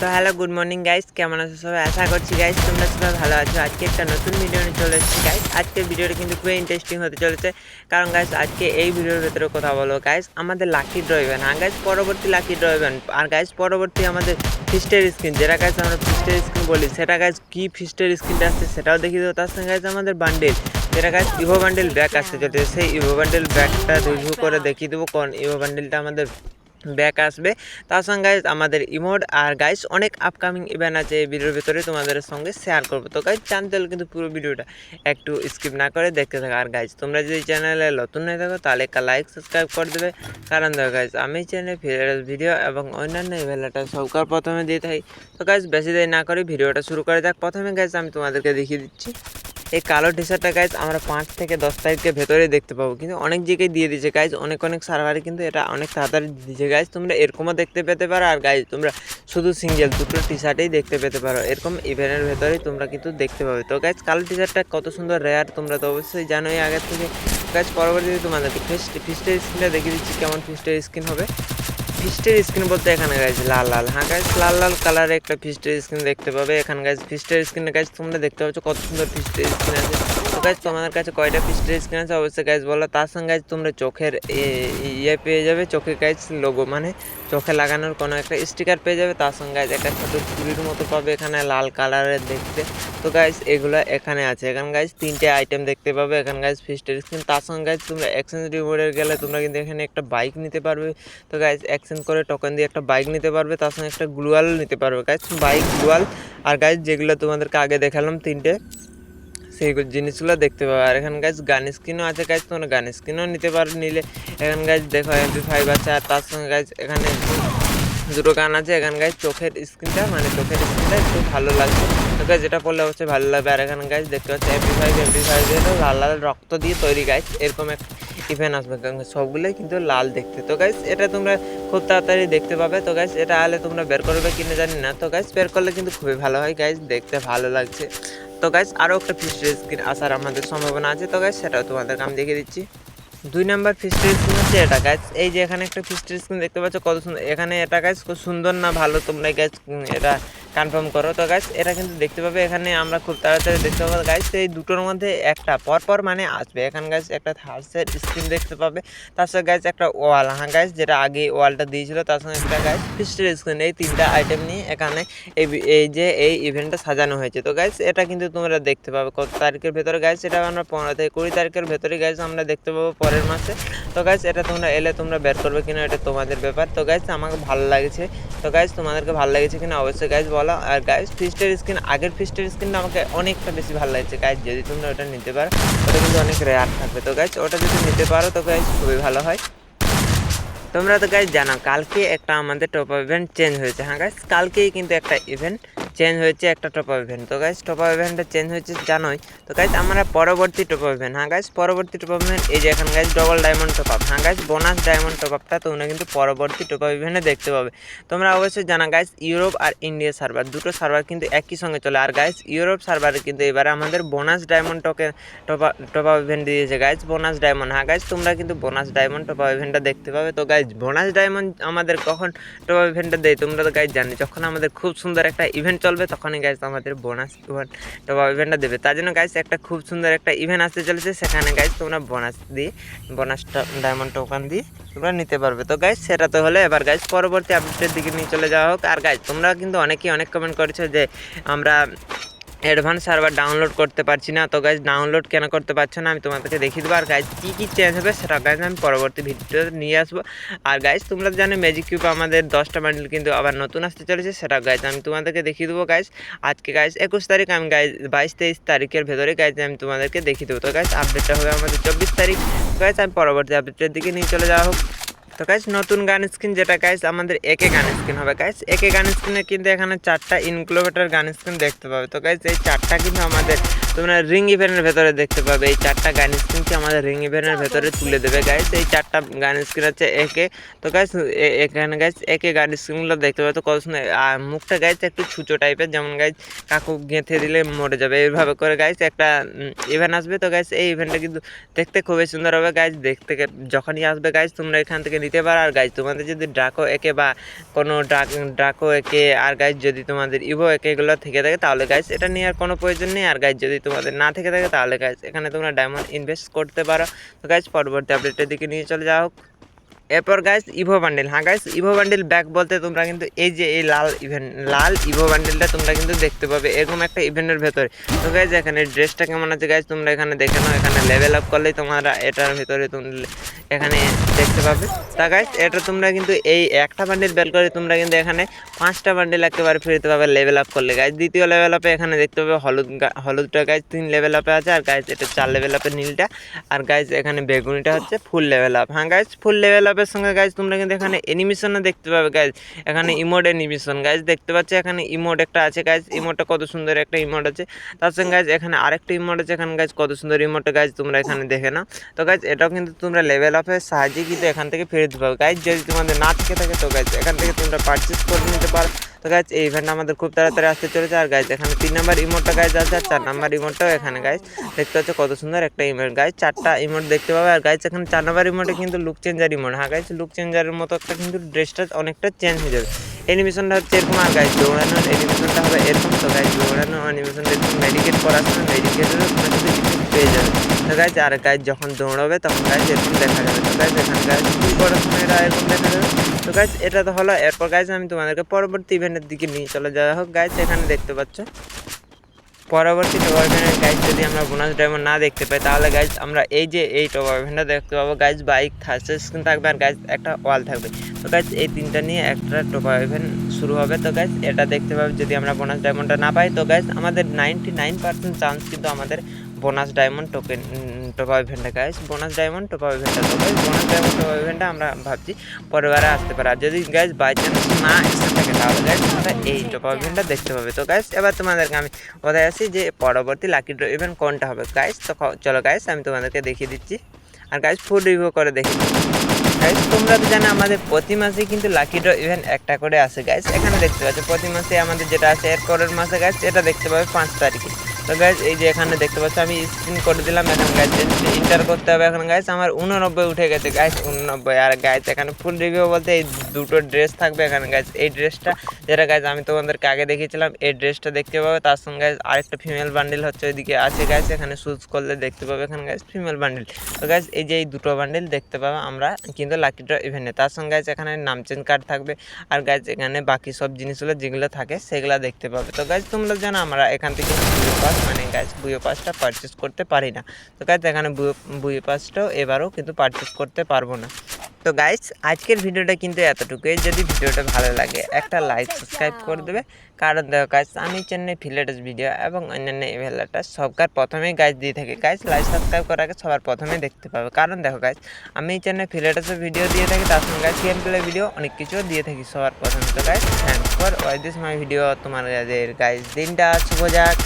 তো hello good morning guys কেমন আছো সবাই? আশা করছি গাইস তোমরা সবাই ভালো আছো। আজকে একটা নতুন ভিডিও নিয়ে চলে এসেছি গাইস আজকের ভিডিওটা কিন্তু খুবই ইন্টারেস্টিং হতে চলেছে। কারণ গাইস আজকে এই ভিডিওর ভেতরে কথা বলব গাইস আমাদের লাকি ড্র ইভেন্ট হ্যাঁ গাইস পরবর্তী লাকি ড্র ইভেন্ট আর গাইস পরবর্তী আমাদের ফিস্টের স্ক্রিন যেটা গাইস আমরা ফিস্টের স্ক্রিন বলি, সেটা গাইস কী ফিস্টের স্ক্রিনটা আসছে সেটাও দেখিয়ে দেবো। তার সঙ্গে গাইস আমাদের বান্ডেল যেটা গাইস ইভো বান্ডেল ব্যাক আসতে চলেছে সেই ইভো বান্ডেল ব্যাকটা রিভিউ করে দেখিয়ে দেবো কোন ইভো বান্ডেলটা আমাদের ব্যাক আসবে। তার সঙ্গে গাইজ আমাদের ইমোড আর গাইজ অনেক আপকামিং ইভেন্ট আছে এই ভিডিওর ভিতরে তোমাদের সঙ্গে শেয়ার করব। তো গাইজ জানতে হলে কিন্তু পুরো ভিডিওটা একটু স্কিপ না করে দেখতে থাকো। আর গাইজ তোমরা যদি চ্যানেলে নতুন হয়ে থাকো, তাহলে একটা লাইক সাবস্ক্রাইব করে দেবে। কারণ দেখো গাইজ আমি চ্যানেলে ফিরে ভিডিও এবং অন্যান্য ইভেন্টটা সবকার প্রথমে দিয়ে থাকি। তো গাইজ বেশি দেরি না করে ভিডিওটা শুরু করে যাক। প্রথমে গাইজ আমি তোমাদেরকে দেখিয়ে দিচ্ছি। এই কালো টি শার্টটা গাইজ আমরা পাঁচ থেকে দশ তারিখের ভেতরে দেখতে পাবো। কিন্তু অনেক জায়গায় দিয়ে দিয়েছে গাইজ অনেক অনেক সার্ভারে কিন্তু এটা অনেক তাড়াতাড়ি দিয়েছে গাইজ তোমরা এরকমও দেখতে পেতে পারো। আর গাইজ তোমরা শুধু সিঙ্গেল দুটো টি শার্টেই দেখতে পেতে পারো। এরকম ইভেন্টের ভেতরেই তোমরা কিন্তু দেখতে পাবে। তো গাইজ কালো টি শার্টটা কত সুন্দর রেয়ার তোমরা তো অবশ্যই জানোই আগের থেকে। গাইজ পরবর্তীতে তোমাদেরকে ফিস্ট ফিস্টের স্ক্রিনটা দেখিয়ে দিচ্ছি, কেমন ফিস্টের স্ক্রিন হবে। ফিস্টের স্ক্রিন বলতে এখানে গাইজ লাল লাল। হ্যাঁ গাইজ লাল লাল কালারে একটা ফিস্টের স্ক্রিন দেখতে পাবে এখানে গাইজ ফিস্টের স্ক্রিনে গাইজ তোমরা দেখতে পাচ্ছ কত সুন্দর ফিস্টের স্ক্রিন আছে। তো গাইজ তোমাদের কাছে কয়টা ফিস্টের স্ক্রিন আছে? অবশ্যই গাইজ বলো। তার সঙ্গে গাইজ তোমরা চোখের ইয়ে পেয়ে যাবে। চোখে গাইজ লোগো মানে চোখে লাগানোর কোনো একটা স্টিকার পেয়ে যাবে। তার সঙ্গে গাইজ একটা ছোটো চুরির মতো পাবে এখানে লাল কালারের দেখতে। তো গাইজ এগুলো এখানে আছে। এখানে গাইজ তিনটে আইটেম দেখতে পাবে। এখানে গাইজ ফিস্টের স্ক্রিন তার সঙ্গে গাইজ তোমরা এক্সচেঞ্জ রিবোর্ডে গেলে তোমরা কিন্তু এখানে একটা বাইক নিতে পারবে। তো গাইজ এক্সচেঞ্জ করে টোকেন দিয়ে একটা বাইক নিতে পারবে। তার সঙ্গে একটা গ্লুয়াল নিতে পারবে। গাইজ বাইক গ্লুয়াল আর গাইজ যেগুলো তোমাদেরকে আগে দেখালাম তিনটে, সেই জিনিসগুলো দেখতে পাবে। আর এখানে গাছ গান স্ক্রিনও আছে গাছ তোমরা গান স্ক্রিনও নিতে পারো। নিলে এখানে গাছ দেখো এমপি ফাইভ আছে আর তার সঙ্গে গাছ এখানে দুটো গান আছে। এখানে গাছ চোখের স্ক্রিনটা মানে চোখের স্ক্রিনটা একটু ভালো লাগছে গাছ যেটা পড়লে অবশ্যই ভালো লাগবে। আর এখানে গাছ দেখতে পাচ্ছি এমপি ফাইভ এমপি ফাইভের লাল লাল রক্ত দিয়ে তৈরি গাছ এরকম এক ইভেন্ট আসবে সবগুলোই কিন্তু লাল দেখতে। তো গাইস এটা তোমরা খুব তাড়াতাড়ি দেখতে পাবে। তো গাইস এটা আলে তোমরা বের করবে কিনা জানি না। তো গাইস বের করলে কিন্তু খুবই ভালো হয় গাইস দেখতে ভালো লাগছে। তো গাইস আরও একটা ফিস্টের স্ক্রিন আসার আমাদের সম্ভাবনা আছে। তো গাইস সেটাও তোমাদেরকে আমি দেখিয়ে দিচ্ছি। দুই নাম্বার ফিস্টের স্ক্রিন হচ্ছে এটা গাছ এই যে এখানে একটা ফিস্টের স্ক্রিন দেখতে পাচ্ছ, কত সুন্দর। এখানে এটা গাছ খুব সুন্দর না ভালো তোমরা গাছ এটা কনফার্ম করো। তো গাছ এটা কিন্তু দেখতে পাবে এখানে আমরা খুব তাড়াতাড়ি দেখতে পাবো। গাছ এই দুটোর মধ্যে একটা পর পর মানে আসবে। এখানে গাছ একটা থার্সের স্ক্রিন দেখতে পাবে। তার সঙ্গে গাছ একটা ওয়াল হ্যাঁ গাছ যেটা আগে ওয়ালটা দিয়েছিল, তার সঙ্গে একটা গাছ ফিস্টের স্ক্রিন এই তিনটা আইটেম নিয়ে এখানে এই এই যে এই ইভেন্টটা সাজানো হয়েছে। তো গাইস এটা কিন্তু তোমরা দেখতে পাবে। কত তারিখের ভেতরে গাইস এটা আমরা পনেরো থেকে কুড়ি তারিখের ভেতরে গাইস আমরা দেখতে পাবো পরের মাসে। তো গাইস এটা তোমরা এলে তোমরা বের করবে কিনা, এটা তোমাদের ব্যাপার। তো গাইস আমাকে ভালো লাগছে। তো গাইস তোমাদেরকে ভালো লেগেছে কিনা, অবশ্যই গাইস বলো। আর গাইস ফিস্টের স্ক্রিন আগের ফিস্টের স্ক্রিনটা আমাকে অনেকটা বেশি ভালো লাগছে। গাইজ যদি তোমরা ওটা নিতে পারো, ওটা কিন্তু অনেক রেয়ার থাকবে। তো গাইস ওটা যদি নিতে পারো, তো গাইজ খুবই ভালো হয়। তোমরা তো গাইজ জানো, কালকে একটা আমাদের টপ ইভেন্ট চেঞ্জ হয়েছে। হ্যাঁ গাইজ কালকেই কিন্তু একটা ইভেন্ট চেঞ্জ হয়েছে একটা টপ আপ ইভেন্ট তো গাইজ টপ আপ ইভেন্টটা চেঞ্জ হয়েছে, জানোই। তো গাইজ আমরা পরবর্তী টপ আপ ইভেন্ট হ্যাঁ গাইজ পরবর্তী টপ আপ ইভেন্ট এই যে এখন guys double diamond top up হ্যাঁ গাইজ বোনাস ডায়মন্ড টপ আপটা তোমরা কিন্তু পরবর্তী টপ আপ ইভেন্টে দেখতে পাবে। তোমরা অবশ্যই জানা গাইজ ইউরোপ আর ইন্ডিয়া সার্ভার দুটো সার্ভার কিন্তু একই সঙ্গে চলে। আর গাইজ ইউরোপ সার্ভারে কিন্তু এবারে আমাদের বোনাস ডায়মন্ড টকে টপ টপ আপ ইভেন্ট দিয়েছে গাইজ বোনাস ডায়মন্ড হ্যাঁ গাইজ তোমরা কিন্তু বোনাস ডায়মন্ড টপ আপ ইভেন্টটা দেখতে পাবে। তো গাইজ বোনাস ডায়মন্ড আমাদের কখন টপ আপ ইভেন্টটা দেয় তোমরা তো গাইজ জানি যখন আমাদের খুব সুন্দর একটা ইভেন্ট চলবে, তখনই গাইজ আমাদের বোনাস টপ ইভেন্টটা দেবে। তার জন্য গাইজ একটা খুব সুন্দর একটা ইভেন্ট আসতে চলেছে, সেখানে গাইজ তোমরা বোনাস দিয়ে বোনাস ডায়মন্ড টোকান দিয়ে তোমরা নিতে পারবে। তো গাইজ সেটা তো হলে এবার গাইজ পরবর্তী আপডেটের দিকে নিয়ে চলে যাওয়া হোক। আর গাইজ তোমরা কিন্তু অনেকেই অনেক কমেন্ট করেছ যে আমরা অ্যাডভান্স সার্ভার ডাউনলোড করতে পারছি না। তো গাইজ ডাউনলোড কেন করতে পারছ না আমি তোমাদেরকে দেখিয়ে দেবো। আর গাইজ কী কী চেঞ্জ হবে সেটা গাইজ আমি পরবর্তী ভিডিওতে নিয়ে আসব। আর গাইজ তোমরা জানো ম্যাজিক কিউব আমাদের দশটা বান্ডেল কিন্তু আবার নতুন আসতে চলেছে, সেটা গাইজ আমি তোমাদেরকে দেখিয়ে দেবো গাইজ আজকে গাইজ একুশ তারিখ, আমি গাইজ বাইশ তেইশ তারিখের ভেতরে গাইজ আমি তোমাদেরকে দেখিয়ে দেবো। তো গাইজ আপডেটটা হবে আমাদের চব্বিশ তারিখ। গাইজ আমি পরবর্তী আপডেটের দিকে নিয়ে চলে যাওয়া হোক। তো গাইস নতুন গান স্ক্রিন যেটা গাইস আমাদের একে গান স্ক্রিন হবে। গাইস একে গান স্ক্রিনে কিন্তু এখানে চারটা ইনক্লোভেটার গান স্ক্রিন দেখতে পাবে। তো গাইস এই চারটা কিন্তু আমাদের তোমরা রিং ইভেন্টের ভেতরে দেখতে পাবে। এই চারটা গান স্ক্রিনকে আমাদের রিং ইভেন্টের ভেতরে তুলে দেবে গাইস এই চারটা গান স্ক্রিন হচ্ছে একে। তো গাইস এখানে গাইস একে গান স্ক্রিনগুলো দেখতে পাবে। তো কত সুন্দর আর মুখটা গাইস একটু ছুচো টাইপের যেমন গাইস কাকু গেঁথে দিলে মরে যাবে। এইভাবে করে গাইস একটা ইভেন্ট আসবে। তো গাইস এই ইভেন্টটা কিন্তু দেখতে খুবই সুন্দর হবে গাইস দেখতে যখনই আসবে গাইস তোমরা এখান থেকে নিতে পারো। আর গাইস তোমাদের যদি ড্রাকো একে বা কোনো ড্রাক ড্রাকো একে, আর গাইস যদি তোমাদের ইভো একে এগুলো থেকে থাকে, তাহলে গাইস এটা নেওয়ার কোনো প্রয়োজন নেই। আর গাইস যদি তোমাদের না থেকে থাকে তাহলে গাছ এখানে তোমরা ডায়মন্ড ইনভেস্ট করতে পারো। তো গাছ পরবর্তী আপডেটের দিকে নিয়ে চলে যাও এরপর গাইস ইভো বান্ডেল হ্যাঁ গাইস ইভো বান্ডেল ব্যাক বলতে তোমরা কিন্তু এই যে এই লাল ইভেন্ট লাল ইভো বান্ডেলটা তোমরা কিন্তু দেখতে পাবে এরকম একটা ইভেন্টের ভেতরে। তো গাইস এখানে ড্রেসটা কেমন আছে গাইস তোমরা এখানে দেখে নাও, এখানে লেভেল আপ করলেই তোমরা এটার ভেতরে তোমরা এখানে দেখতে পাবে। তা গাইস এটা তোমরা কিন্তু এই একটা বান্ডেল বের করে তোমরা কিন্তু এখানে পাঁচটা বান্ডেল একেবারে ফিরতে পাবে লেভেল আপ করলে। গাইস দ্বিতীয় লেভেল আপে এখানে দেখতে পাবে হলুদ হলুদটা গাইস তিন লেভেল আপে আছে। আর গাইস এটা চার লেভেল আপে নীলটা। আর গাইস এখানে বেগুনিটা হচ্ছে ফুল লেভেল আপ হ্যাঁ গাইস ফুল লেভেল আপের সঙ্গে গাইজ তোমরা কিন্তু এখানে অ্যানিমেশনও দেখতে পাবে গাইজ এখানে ইমোড অ্যানিমেশন গাইজ দেখতে পাচ্ছ, এখানে ইমোড একটা আছে গাইজ ইমোডটা কত সুন্দর একটা ইমোড আছে। তার সঙ্গে গাইজ এখানে আরেকটা ইমোড আছে, এখানে গাইজ কত সুন্দর ইমোডটা গাইজ তোমরা এখানে দেখে নাও। তো গাইজ এটাও কিন্তু তোমরা লেভেল আপের সাহায্যে কিন্তু এখান থেকে ফেরত দিতে গাইজ যদি তোমাদের না থেকে থাকে, তো গাইজ এখান থেকে তোমরা পারচেস করে নিতে পারো। তো গাইস এই ইভেন্ট আমাদের খুব তাড়াতাড়ি আসতে চলেছে। আর গাইস এখানে তিন নাম্বার ইমোটটা গাইস আছে, আর চার নাম্বার ইমোটটাও এখানে গাইস দেখতে পাচ্ছ কত সুন্দর একটা ইমোট গাইস চারটা ইমোট দেখতে পাবে। আর গাইস এখানে চার নাম্বার ইমোটে কিন্তু লুক চেঞ্জার ইমোট হ্যাঁ গাইস লুক চেঞ্জারের মতো একটা কিন্তু ড্রেসটা অনেকটা চেঞ্জ হয়ে যাবে। অ্যানিমেশনটা হচ্ছে এরকম। আর গাইস দৌড়ানোর অ্যানিমেশনটা হবে এরকম। তো গাইস দৌড়ানোর অ্যানিমেশনটা একটু মেডিকেট করার সময় মেডিকেটেরও কিন্তু কিছু পেয়ে যাবে। তো গাইস আর গাইস যখন দৌড়াবে, তখন গাইস এরকম দেখা যাবে। তো গাইস এখানে গাইস কি করার সময় এরকম দেখা যাবে? তো গাইস এটা তো হলো। এরপর গাইস আমি তোমাদেরকে পরবর্তী ইভেন্টের দিকে নিয়ে চলে যাওয়া হোক গাইস এখানে দেখতে পাচ্ছ। পরবর্তী টপ ইভেন্টের গাইজ যদি আমরা বোনাস ডায়মন্ড না দেখতে পাই, তাহলে গাইজ আমরা এই যে এই টপ ইভেন্টটা দেখতে পাবো। গাইজ বাইক থার্সেল স্ক্রিন থাকবে আর গাইজ একটা ওয়াল থাকবে। তো গাইজ এই তিনটা নিয়ে একটা টপ ইভেন্ট শুরু হবে। তো গাইজ এটা দেখতে পাবে। যদি আমরা বোনাস ডায়মন্ডটা না পাই, তো গাইজ আমাদের নাইনটি নাইন পার্সেন্ট চান্স কিন্তু আমাদের বোনাস ডায়মন্ড টোকেন টপ ইভেন্টটা গাইজ বোনাস ডায়মন্ড টপ ইভেন্টটা তো বোনাস ডায়মন্ড টপ ইভেন্টটা আমরা ভাবছি পরেরবারে আসতে পারে। আর যদি গাইস বাই চান্স না এসে থাকে তাহলে গাইজ আমরা এই টপ ইভেন্টটা দেখতে পাবে। তো গাইস এবার তোমাদেরকে আমি কোথায় আসি যে পরবর্তী লাকি ড্র ইভেন্ট কোনটা হবে। গাইস তো চলো গাইস আমি তোমাদেরকে দেখিয়ে দিচ্ছি। আর গাইস ফুড রিভিউ করে দেখি। গাইস তোমরা তো জানো আমাদের প্রতি মাসে কিন্তু লাকি ড্র ইভেন্ট একটা করে আসে। গাইস এখানে দেখতে পাচ্ছ প্রতি মাসে আমাদের যেটা আছে এর পরের মাসে গাইস এটা দেখতে পাবে পাঁচ তারিখে। তো গাইস এই যে এখানে দেখতে পাচ্ছ, আমি স্ক্রিন করে দিলাম। এখন গাইস ইন্টার করতে হবে এখন গাইস আমার উননব্বই উঠে গেছে। গাইস উননব্বই। আর গাইস এখানে ফুল রিভিউ বলতে এই দুটো ড্রেস থাকবে এখানে গাইস এই ড্রেসটা যেটা গাইজ আমি তোমাদেরকে আগে দেখিয়েছিলাম, এই ড্রেসটা দেখতে পাবে। তার সঙ্গে আরেকটা ফিমেল বান্ডেল হচ্ছে ওইদিকে আছে গাইজ এখানে সুজ করলে দেখতে পাবে এখানে গাইজ ফিমেল বান্ডেল তো গাইজ এই যে এই দুটো বান্ডেল দেখতে পাবে আমরা কিন্তু লাকি ড্র ইভেন্টে তার সঙ্গে গাইজ এখানে নাম চেঞ্জ কার্ড থাকবে। আর গাইজ এখানে বাকি সব জিনিসগুলো যেগুলো থাকে, সেগুলো দেখতে পাবে। তো গাইজ তোমরা জানো আমরা এখান থেকে পাস মানে গাইজ বুয়ো পাসটা পারচেস করতে পারি না। তো গাইজ এখানে বুয়ো বুয়ো পাসটাও এবারও কিন্তু পারচেস করতে পারব না। তো গাইস আজকের ভিডিওটা কিন্তু এতটুকুই। যদি ভিডিওটা ভালো লাগে, একটা লাইক সাবস্ক্রাইব করে দেবে। কারণ দেখো গাইস আমি চেন্নাই ফিলেটাস ভিডিও এবং অন্যান্য ইভেলাটা সবকার প্রথমেই গাইজ দিয়ে থাকি। গাইস লাইক সাবস্ক্রাইব করার আগে সবার প্রথমে দেখতে পাবে। কারণ দেখো গাইস আমি চেন্নাই ফিলেটাসের ভিডিও দিয়ে থাকি, তার সঙ্গে গাইস গেম প্লে ভিডিও অনেক কিছু দিয়ে থাকি সবার প্রথমে। তো guys thanks for why this my video তোমার গাইস দিনটা শুভ যাক।